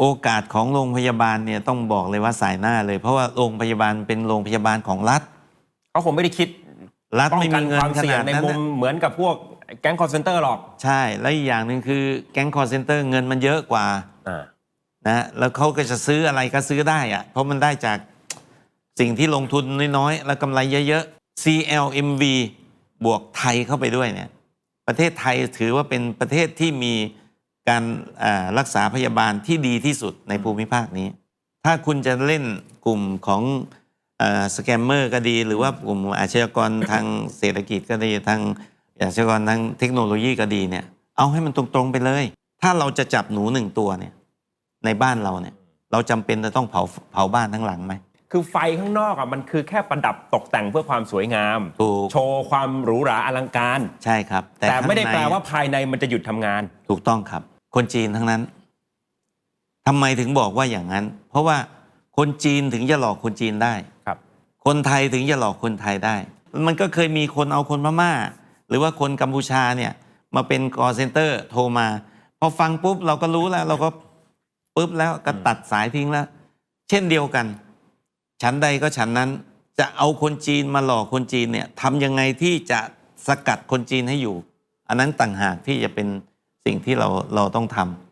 โอกาสของโรงพยาบาลเนี่ยต้องบอกเลยว่าสายหน้าเลย เพราะว่าโรงพยาบาลเป็นโรงพยาบาลของรัฐเขาคงไม่ได้คิดรัฐป้องไม่กัมีนเงิคนวามขเสี่ยนางดในนั้นมุมน่ะเหมือนกับพวกแก๊งคอร์เซนเตอร์หรอกใช่แล้วอีกอย่างหนึ่งคือแก๊งคอร์เซนเตอร์เงินมันเยอะกว่าอ่า นะแล้วเขาก็จะซื้ออะไรก็ซื้อได้อะเพราะมันได้จากสิ่งที่ลงทุนน้อยๆ แล้วกำไรเยอะๆ CLMV บวกไทยเข้าไปด้วยเนี่ย ประเทศไทยถือว่าเป็นประเทศที่มี การอ่ารักษาพยาบาลที่ดีที่สุดในภูมิภาคนี้ ถ้าคุณจะเล่นกลุ่มของสแกมเมอร์ก็ดี หรือว่ากลุ่มอาชญากรทางเศรษฐกิจก็ดีทางอาชญากรทางเทคโนโลยีก็ดีเนี่ย เอาให้มันตรงๆไปเลย ถ้าเราจะจับหนูหนึ่งตัวเนี่ย ในบ้านเราเนี่ย เราจำเป็นจะต้องเผาเผาบ้านทั้งหลังไหมคือไฟข้างนอกอะมันคือแค่ประดับตกแต่งเพื่อความสวยงามถูกโชว์ความหรูหราอลังการ ใช่ครับ แต่ไม่ได้ข้งในแปลว่าภายในมันจะหยุดทำงาน ถูกต้องครับ คนจีนทั้งนั้นทำไมถึงบอกว่าอย่างนั้น เพราะว่าคนจีนถึงจะหลอกคนจีนได้ครับ คนไทยถึงจะหลอกคนไทยได้ มันก็เคยมีคนเอาคนพม่า หรือว่าคนกัมพูชาเนี่ย มาเป็นกอเซนเตอร์โทรมา พอฟังปุ๊บเราก็รู้แล้ว เราก็ปุ๊บแล้วก็ตัดสายทิ้งแล้ว เช่นเดียวกันฉันใดก็ฉันนั้นจะเอาคนจีนมาหลอกคนจีนเนี่ยทำยังไงที่จะสกัดคนจีนให้อยู่ อันนั้นต่างหากที่จะเป็น สิ่งที่เราเราต้องทำ